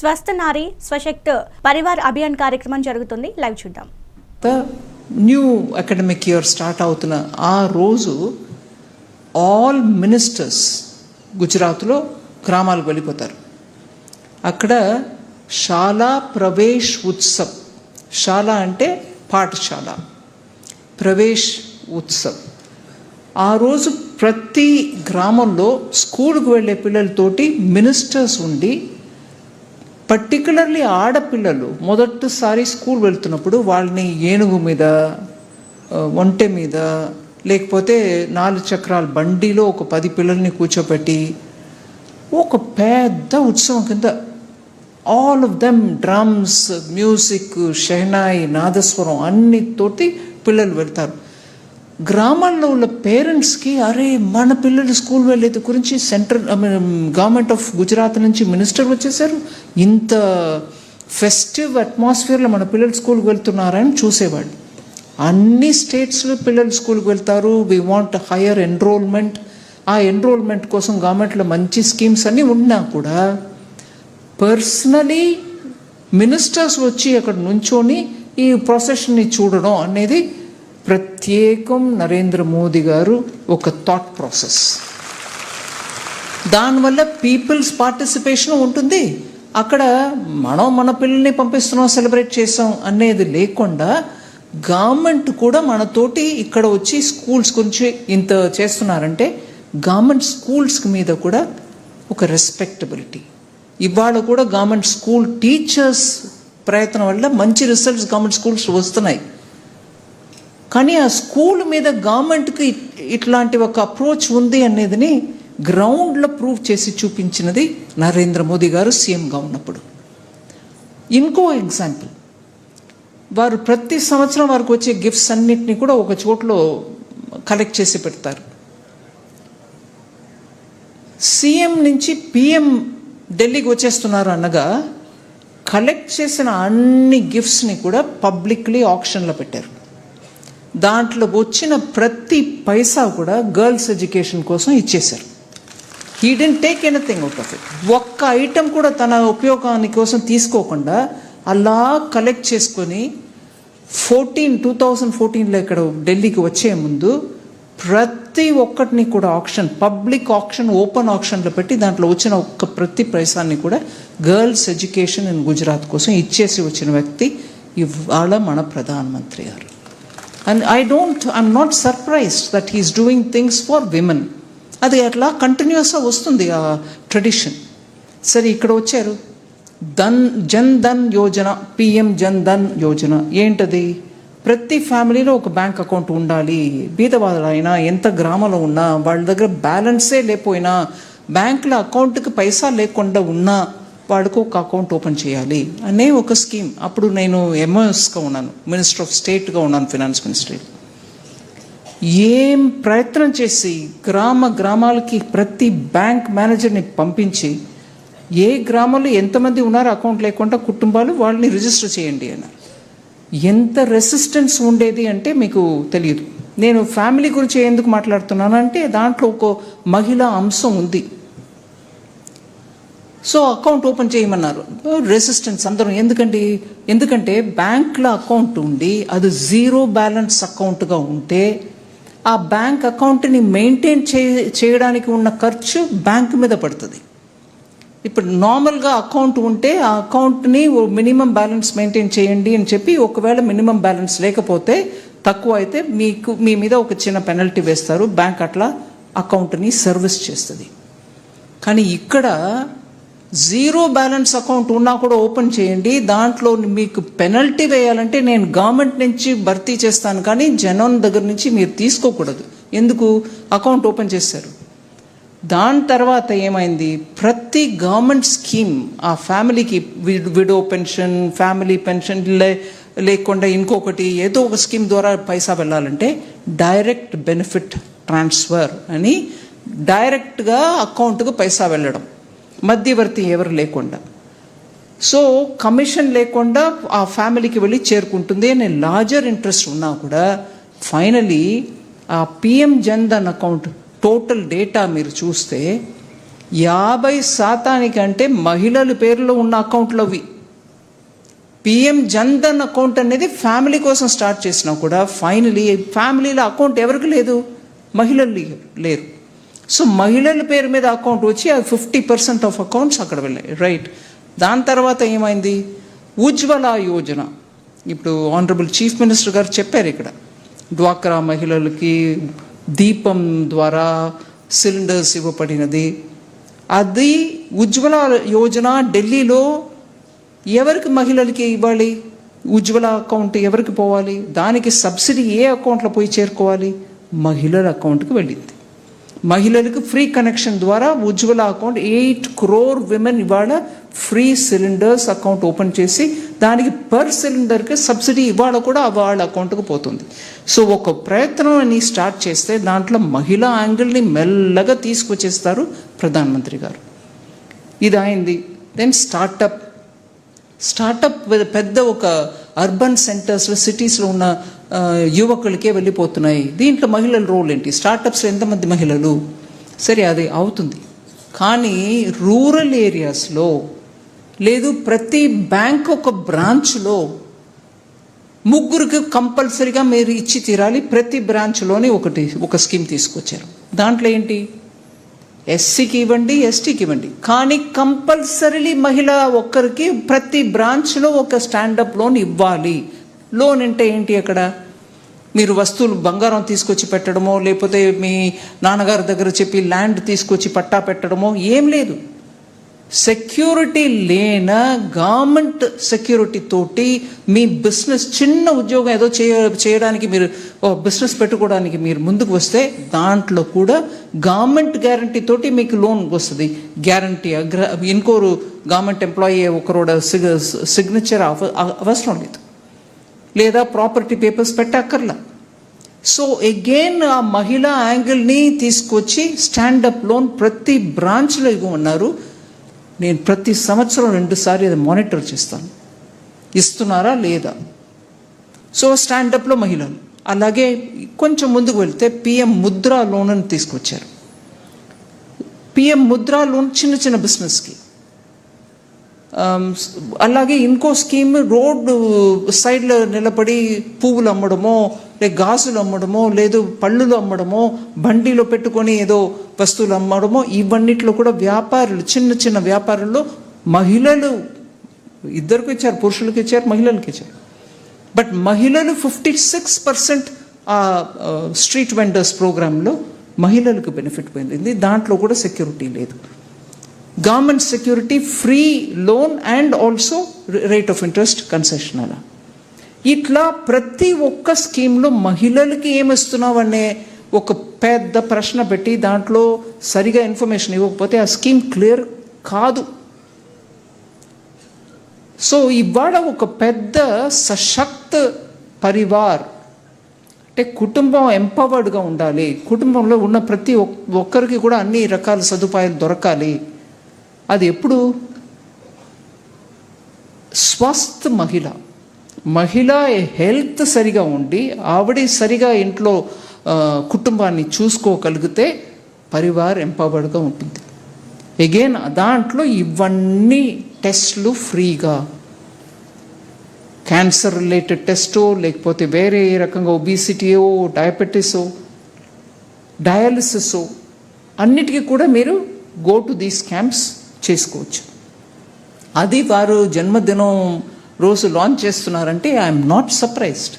స్వస్థ నారి స్వశక్త్ పరివార్ అభియాన్ కార్యక్రమం జరుగుతుంది. లైవ్ చూద్దాం. The new academic year start అవుతున్న ఆ రోజు ఆల్ మినిస్టర్స్ గుజరాత్లో గ్రామాలకు వెళ్ళిపోతారు. అక్కడ శాలా ప్రవేశ్ ఉత్సవ్. శాల అంటే పాఠశాల. ప్రవేశ్ ఉత్సవ్. ఆ రోజు ప్రతి గ్రామంలో స్కూల్కి వెళ్ళే పిల్లలతోటి మినిస్టర్స్ ఉండి పర్టికులర్లీ ఆడపిల్లలు మొదటిసారి స్కూల్ వెళ్తున్నప్పుడు వాళ్ళని ఏనుగు మీద ఒంటె మీద లేకపోతే నాలుగు చక్రాల బండిలో ఒక పది పిల్లల్ని కూర్చోబెట్టి ఒక పెద్ద ఉత్సవం కింద all of them drums music shehnai nadaswaram అన్నితోటి పిల్లలు వెళ్తారు. గ్రామాల్లో ఉన్న పేరెంట్స్కి అరే మన పిల్లలు స్కూల్ వెళ్ళేది గురించి సెంట్రల్ గవర్నమెంట్ ఆఫ్ గుజరాత్ నుంచి మినిస్టర్ వచ్చేసారు ఇంత ఫెస్టివ్ అట్మాస్ఫియర్లో మన పిల్లలు స్కూల్కి వెళ్తున్నారని చూసేవాడు అన్ని స్టేట్స్లో పిల్లలు స్కూల్కి వెళ్తారు. వి వాంట్ హయ్యర్ ఎన్రోల్మెంట్ ఆ ఎన్రోల్మెంట్ కోసం గవర్నమెంట్లో మంచి స్కీమ్స్ అన్నీ ఉన్నా కూడా పర్సనలీ మినిస్టర్స్ వచ్చి అక్కడ నుంచొని ఈ ప్రొసెషన్ని చూడడం అనేది ప్రత్యేకం నరేంద్ర మోదీ గారు ఒక థాట్ ప్రాసెస్ దానివల్ల పీపుల్స్ పార్టిసిపేషన్ ఉంటుంది. అక్కడ మనం మన పిల్లల్ని పంపిస్తున్నాం సెలబ్రేట్ చేసాం అనేది లేకుండా గవర్నమెంట్ కూడా మనతోటి ఇక్కడ వచ్చి స్కూల్స్ గురించి ఇంత చేస్తున్నారంటే గవర్నమెంట్ స్కూల్స్ మీద కూడా ఒక రెస్పెక్టబిలిటీ ఇవాళ కూడా గవర్నమెంట్ స్కూల్ టీచర్స్ ప్రయత్నం వల్ల మంచి రిజల్ట్స్ గవర్నమెంట్ స్కూల్స్ వస్తున్నాయి. కానీ ఆ స్కూల్ మీద గవర్నమెంట్కి ఇట్లాంటి ఒక అప్రోచ్ ఉంది అనేదిని గ్రౌండ్లో ప్రూవ్ చేసి చూపించినది నరేంద్ర మోదీ గారు సీఎంగా ఉన్నప్పుడు ఇంకో ఎగ్జాంపుల్. వారు ప్రతి సంవత్సరం వారికి వచ్చే గిఫ్ట్స్ అన్నిటినీ కూడా ఒక చోట్లో కలెక్ట్ చేసి పెడతారు. సీఎం నుంచి పిఎం ఢిల్లీకి వచ్చేస్తున్నారు అనగా కలెక్ట్ చేసిన అన్ని గిఫ్ట్స్ని కూడా పబ్లిక్లీ ఆప్షన్లో పెట్టారు. దాంట్లో వచ్చిన ప్రతి పైసా కూడా గర్ల్స్ ఎడ్యుకేషన్ కోసం ఇచ్చేశారు. He didn't take anything out of it ఒక్క ఐటెం కూడా తన ఉపయోగాని కోసం తీసుకోకుండా అలా కలెక్ట్ చేసుకొని ఫోర్టీన్ టూ థౌజండ్ ఫోర్టీన్లో ఇక్కడ ఢిల్లీకి వచ్చే ముందు ప్రతి ఒక్కటిని కూడా ఆప్షన్ పబ్లిక్ ఆప్షన్ ఓపెన్ ఆప్షన్లో పెట్టి దాంట్లో వచ్చిన ఒక్క ప్రతి పైసాన్ని కూడా గర్ల్స్ ఎడ్యుకేషన్ ఇన్ గుజరాత్ కోసం ఇచ్చేసి వచ్చిన వ్యక్తి ఇవాళ మన ప్రధానమంత్రి garu. And I don't I'm not surprised that he's doing things for women అది అట్లా కంటిన్యూస్గా వస్తుంది ఆ ట్రెడిషన్ సరే ఇక్కడ వచ్చారు. ధన్ జన్ ధన్ యోజన పిఎం జన్ ధన్ యోజన. ఏంటది? ప్రతి ఫ్యామిలీలో ఒక బ్యాంక్ అకౌంట్ ఉండాలి. బీదవాదులైనా ఎంత గ్రామంలో ఉన్నా వాళ్ళ దగ్గర బ్యాలెన్సే లేకపోయినా బ్యాంకులో అకౌంట్కి పైసా లేకుండా ఉన్నా వాడికి ఒక అకౌంట్ ఓపెన్ చేయాలి అనే ఒక స్కీమ్. అప్పుడు నేను ఎంఎస్గా ఉన్నాను. మినిస్టర్ ఆఫ్ స్టేట్గా ఉన్నాను ఫినాన్స్ మినిస్ట్రీ. ఏం ప్రయత్నం చేసి గ్రామ గ్రామాలకి ప్రతి బ్యాంక్ మేనేజర్ని పంపించి ఏ గ్రామంలో ఎంతమంది ఉన్నారో అకౌంట్ లేకుండా కుటుంబాలు వాళ్ళని రిజిస్టర్ చేయండి అన్నారు ఎంత రెసిస్టెన్స్ ఉండేది అంటే మీకు తెలియదు. నేను ఫ్యామిలీ గురించి ఎందుకు మాట్లాడుతున్నాను అంటే దాంట్లో ఒక మహిళా అంశం ఉంది. సో అకౌంట్ ఓపెన్ చేయమన్నారు. రెసిస్టెన్స్ అందరం ఎందుకండి? ఎందుకంటే బ్యాంక్లో అకౌంట్ ఉండి అది జీరో బ్యాలెన్స్ అకౌంట్గా ఉంటే ఆ బ్యాంక్ అకౌంట్ని మెయింటైన్ చే చేయడానికి ఉన్న ఖర్చు బ్యాంక్ మీద పడుతుంది. ఇప్పుడు నార్మల్గా అకౌంట్ ఉంటే ఆ అకౌంట్ని మినిమం బ్యాలెన్స్ మెయింటైన్ చేయండి అని చెప్పి ఒకవేళ మినిమం బ్యాలెన్స్ లేకపోతే తక్కువ అయితే మీకు మీ మీద ఒక చిన్న పెనల్టీ వేస్తారు. బ్యాంక్ అట్లా అకౌంట్ని సర్వీస్ చేస్తుంది. కానీ ఇక్కడ జీరో బ్యాలెన్స్ అకౌంట్ ఉన్నా కూడా ఓపెన్ చేయండి. దాంట్లో మీకు పెనల్టీ వేయాలంటే నేను గవర్నమెంట్ నుంచి భర్తీ చేస్తాను కానీ జనం దగ్గర నుంచి మీరు తీసుకోకూడదు. ఎందుకు? అకౌంట్ ఓపెన్ చేశారు. దాని తర్వాత ఏమైంది? ప్రతి గవర్నమెంట్ స్కీమ్ ఆ ఫ్యామిలీకి విడో పెన్షన్ ఫ్యామిలీ పెన్షన్ లే లేకుండా ఇంకొకటి ఏదో ఒక స్కీమ్ ద్వారా పైసా వెళ్ళాలంటే డైరెక్ట్ బెనిఫిట్ ట్రాన్స్ఫర్ అని డైరెక్ట్గా అకౌంట్కు పైసా వెళ్ళడం. మధ్యవర్తి ఎవరు లేకుండా. సో కమిషన్ లేకుండా ఆ ఫ్యామిలీకి వెళ్ళి చేరుకుంటుంది అనే లార్జర్ ఇంట్రెస్ట్ ఉన్నా కూడా ఫైనలీ ఆ PM Jan Dhan account total data మీరు చూస్తే యాభై శాతానికంటే మహిళల పేర్లో ఉన్న అకౌంట్లు అవి. పిఎం జన్ధన్ అకౌంట్ అనేది ఫ్యామిలీ కోసం స్టార్ట్ చేసినా కూడా ఫైనలీ ఫ్యామిలీలో అకౌంట్ ఎవరికి లేదు? మహిళలు లేరు. సో మహిళల పేరు మీద అకౌంట్ వచ్చి అది ఫిఫ్టీ పర్సెంట్ ఆఫ్ అకౌంట్స్ అక్కడ వెళ్ళాయి. రైట్ దాని తర్వాత ఏమైంది? ఉజ్వల యోజన. ఇప్పుడు ఆనరబుల్ చీఫ్ మినిస్టర్ గారు చెప్పారు ఇక్కడ. డ్వాక్రా మహిళలకి దీపం ద్వారా సిలిండర్స్ ఇవ్వబడినది. అది ఉజ్వల యోజన ఢిల్లీలో ఎవరికి మహిళలకి ఇవ్వాలి? ఉజ్వల అకౌంట్ ఎవరికి పోవాలి? దానికి సబ్సిడీ ఏ అకౌంట్లో పోయి చేరుకోవాలి? మహిళల అకౌంట్కి వెళ్ళింది. మహిళలకు ఫ్రీ కనెక్షన్ ద్వారా Ujjwala account eight crore women ఇవాళ ఫ్రీ సిలిండర్స్ అకౌంట్ ఓపెన్ చేసి దానికి పర్ సిలిండర్కి సబ్సిడీ ఇవాళ కూడా వాళ్ళ అకౌంట్కి పోతుంది. సో ఒక ప్రయత్నం అని స్టార్ట్ చేస్తే దాంట్లో మహిళా యాంగిల్ని మెల్లగా తీసుకొచ్చేస్తారు ప్రధానమంత్రి గారు. ఇది అయింది దెన్ స్టార్టప్. స్టార్టప్ పెద్ద ఒక అర్బన్ సెంటర్స్లో సిటీస్లో ఉన్న యువకులకే వెళ్ళిపోతున్నాయి. దీంట్లో మహిళల రోల్ ఏంటి? స్టార్టప్స్లో ఎంతమంది మహిళలు? సరే అది అవుతుంది. కానీ రూరల్ ఏరియాస్లో లేదు ప్రతి బ్యాంక్ ఒక బ్రాంచ్లో ముగ్గురికి కంపల్సరిగా మీరు ఇచ్చి తీరాలి. ప్రతి బ్రాంచ్లోనే ఒకటి ఒక స్కీమ్ తీసుకొచ్చారు. దాంట్లో ఏంటి? ఎస్సీకి ఇవ్వండి ఎస్టీకి ఇవ్వండి. కానీ కంపల్సరీలీ మహిళ ఒక్కరికి ప్రతి బ్రాంచ్లో ఒక స్టాండప్ లోన్ ఇవ్వాలి. లోన్ అంటే ఏంటి అక్కడ? మీరు వస్తువులు బంగారం తీసుకొచ్చి పెట్టడమో లేకపోతే మీ నాన్నగారి దగ్గర చెప్పి ల్యాండ్ తీసుకొచ్చి పట్టా పెట్టడమో ఏం లేదు. సెక్యూరిటీ లేన? గవర్నమెంట్ సెక్యూరిటీ తోటి మీ బిజినెస్ చిన్న ఉద్యోగం ఏదో చేయ చేయడానికి మీరు బిజినెస్ పెట్టుకోవడానికి మీరు ముందుకు వస్తే దాంట్లో కూడా గవర్నమెంట్ గ్యారంటీ తోటి మీకు లోన్ వస్తుంది. గ్యారంటీ అగ్ర ఇంకోరు గవర్నమెంట్ ఎంప్లాయీ ఒకరోడ సిగ్నేచర్ అవసరం లేదు. లేదా ప్రాపర్టీ పేపర్స్ పెట్టక్కర్లా. సో అగైన్ ఆ మహిళా యాంగిల్ని తీసుకొచ్చి స్టాండప్ లోన్ ప్రతి బ్రాంచ్లో ఇవ్వమన్నారు. నేను ప్రతి సంవత్సరం రెండుసార్లు అది మానిటర్ చేస్తాను. ఇస్తున్నారా లేదా? సో స్టాండప్లో మహిళలు. అలాగే కొంచెం ముందుకు వెళ్తే పిఎం ముద్రా లోన్ అని తీసుకొచ్చారు. పిఎం ముద్రా లోన్ చిన్న చిన్న బిజినెస్కి. Um, అలాగే ఇంకో స్కీమ్ రోడ్డు uh, సైడ్లో నిలబడి పువ్వులు అమ్మడమో లేక గాజులు అమ్మడమో లేదు పళ్ళులు అమ్మడమో బండిలో పెట్టుకొని ఏదో వస్తువులు అమ్మడమో ఇవన్నిట్లో కూడా వ్యాపారులు చిన్న చిన్న వ్యాపారుల్లో మహిళలు ఇద్దరికి ఇచ్చారు పురుషులకు ఇచ్చారు మహిళలకు ఇచ్చారు. బట్ మహిళలు ఫిఫ్టీ సిక్స్ పర్సెంట్ ఆ స్ట్రీట్ వెండర్స్ ప్రోగ్రాంలో మహిళలకు బెనిఫిట్ పోయింది. దాంట్లో కూడా సెక్యూరిటీ లేదు. Government security free loan and also rate of interest concession అలా. ఇట్లా ప్రతి ఒక్క స్కీమ్లో మహిళలకి ఏమిస్తున్నావు అనే ఒక పెద్ద ప్రశ్న పెట్టి దాంట్లో సరిగా ఇన్ఫర్మేషన్ ఇవ్వకపోతే ఆ స్కీమ్ క్లియర్ కాదు. సో ఇవాళ ఒక పెద్ద సశక్త పరివార్ అంటే కుటుంబం ఎంపవర్డ్గా ఉండాలి. కుటుంబంలో ఉన్న ప్రతి ఒక్కరికి కూడా అన్ని రకాల సదుపాయాలు దొరకాలి. అది ఎప్పుడు? స్వస్థ మహిళ. మహిళ హెల్త్ సరిగా ఉండి ఆవిడ సరిగా ఇంట్లో కుటుంబాన్ని చూసుకోగలిగితే పరివార్ ఎంపవర్డ్గా ఉంటుంది. అగైన్ దాంట్లో ఇవన్నీ టెస్ట్లు ఫ్రీగా. క్యాన్సర్ రిలేటెడ్ టెస్టో లేకపోతే వేరే ఏ రకంగా ఒబిసిటీయో డయాబెటీసో డయాలిసిస్ అన్నిటికీ కూడా మీరు గో టు దీస్ క్యాంప్స్ చేసుకోవచ్చు. అది వారు జన్మదినం రోజు లాంచ్ చేస్తున్నారంటే ఐఎమ్ నాట్ సర్ప్రైజ్డ్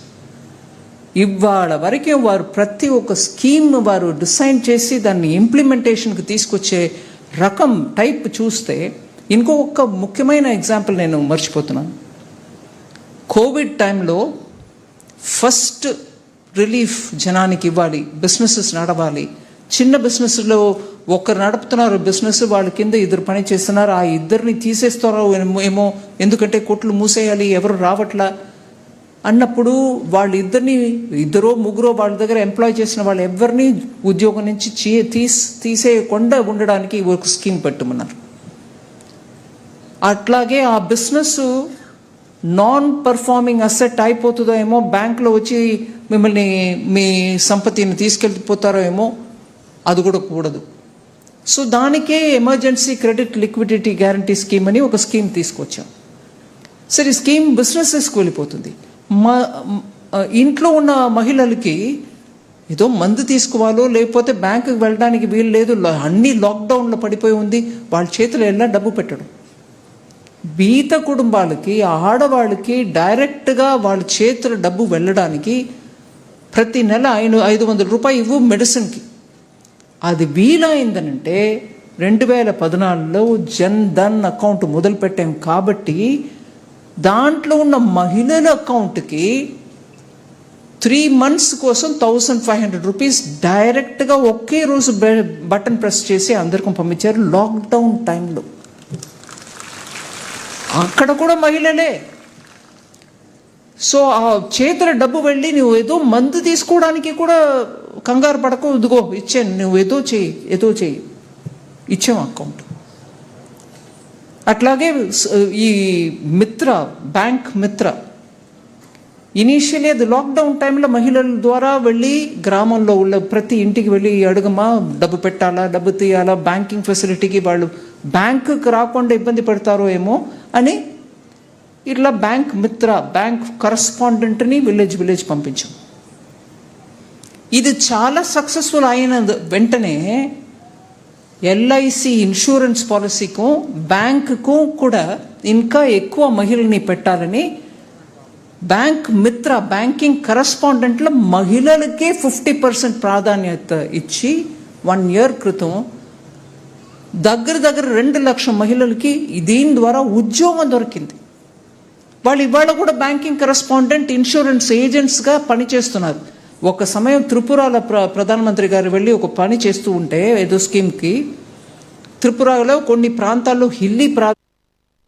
ఇవాళ వరకే వారు ప్రతి ఒక్క స్కీమ్ వారు డిసైన్ చేసి దాన్ని ఇంప్లిమెంటేషన్కి తీసుకొచ్చే రకం టైప్ చూస్తే ఇంకో ఒక్క ముఖ్యమైన ఎగ్జాంపుల్ నేను మర్చిపోతున్నాను. కోవిడ్ టైంలో ఫస్ట్ రిలీఫ్ జనానికి ఇవ్వాలి బిజినెసెస్ నడవాలి. చిన్న బిజినెస్లో ఒకరు నడుపుతున్నారు బిజినెస్ వాళ్ళ కింద ఇద్దరు పని చేస్తున్నారు. ఆ ఇద్దరిని తీసేస్తారో ఏమో- ఏమో ఎందుకంటే కొట్లు మూసేయాలి ఎవరు రావట్లా? అన్నప్పుడు వాళ్ళిద్దరిని ఇద్దరో ముగ్గురో వాళ్ళ దగ్గర ఎంప్లాయ్ చేసిన వాళ్ళు ఎవరిని ఉద్యోగం నుంచి చీ- తీస్ తీసేయకుండా ఉండడానికి ఒక స్కీమ్ పెట్టమన్నారు. అట్లాగే ఆ బిజినెస్ నాన్ పర్ఫార్మింగ్ అసెట్ అయిపోతుందో ఏమో బ్యాంకులో వచ్చి మిమ్మల్ని మీ సంపత్తిని తీసుకెళ్ళిపోతారో ఏమో అది కూడా కూడదు. సో దానికే emergency credit liquidity guarantee scheme అని ఒక స్కీమ్ తీసుకొచ్చాం. సరే ఈ స్కీమ్ బిజినెసెస్కి వెళ్ళిపోతుంది. మా ఇంట్లో ఉన్న మహిళలకి ఏదో మందు తీసుకోవాలో లేకపోతే బ్యాంకుకి వెళ్ళడానికి వీలు లేదు అన్నీ అన్ని లాక్డౌన్లో పడిపోయి ఉంది వాళ్ళ చేతిలో ఎలా డబ్బు పెట్టడం? బీత కుటుంబాలకి ఆడవాళ్ళకి డైరెక్ట్గా వాళ్ళ చేతుల డబ్బు వెళ్ళడానికి ప్రతి నెల ఐదు ఐదు వందల రూపాయలు ఇవ్వు మెడిసిన్కి అది వీలైందనంటే రెండు వేల పద్నాలుగులో జన్ ధన్ అకౌంట్ మొదలుపెట్టాం కాబట్టి దాంట్లో ఉన్న మహిళల అకౌంట్కి త్రీ మంత్స్ కోసం థౌసండ్ ఫైవ్ హండ్రెడ్ రూపీస్ డైరెక్ట్గా ఒకే రోజు బటన్ ప్రెస్ చేసి అందరికీ పంపించారు లాక్డౌన్ టైంలో. అక్కడ కూడా మహిళలే. సో ఆ చేతుల డబ్బు వెళ్ళి నువ్వు ఏదో మందు తీసుకోవడానికి కూడా కంగారు పడకు ఇదిగో ఇచ్చాను నువ్వు ఏదో చేయి ఏదో చేయి ఇచ్చాం అకౌంట్ అట్లాగే ఈ మిత్ర బ్యాంక్ మిత్ర ఇనీషియలీ అది లాక్డౌన్ టైంలో మహిళల ద్వారా వెళ్ళి గ్రామంలో ఉన్న ప్రతి ఇంటికి వెళ్ళి అడుగమా డబ్బు పెట్టాలా డబ్బు తీయాలా బ్యాంకింగ్ ఫెసిలిటీకి వాళ్ళు బ్యాంకుకి రాకుండా ఇబ్బంది పడతారో ఏమో అని ఇట్లా బ్యాంక్ మిత్ర బ్యాంక్ కరస్పాండెంట్ని విలేజ్ విలేజ్ పంపించాం. ఇది చాలా సక్సెస్ఫుల్ అయిన వెంటనే ఎల్ఐసి ఇన్సూరెన్స్ పాలసీకు బ్యాంకుకు కూడా ఇంకా ఎక్కువ మహిళల్ని పెట్టాలని బ్యాంక్ మిత్ర బ్యాంకింగ్ కరస్పాండెంట్లో మహిళలకే ఫిఫ్టీ పర్సెంట్ ప్రాధాన్యత ఇచ్చి వన్ ఇయర్ క్రితం దగ్గర దగ్గర రెండు లక్షల మహిళలకి దీని ద్వారా ఉద్యోగం దొరికింది. వాళ్ళు ఇవాళ కూడా బ్యాంకింగ్ కరస్పాండెంట్ ఇన్సూరెన్స్ ఏజెంట్స్గా పనిచేస్తున్నారు. ఒక సమయం త్రిపురాల ప్ర ప్రధానమంత్రి గారు వెళ్ళి ఒక పని చేస్తూ ఉంటే ఏదో స్కీమ్కి త్రిపురలో కొన్ని ప్రాంతాల్లో హిల్లీ ప్రా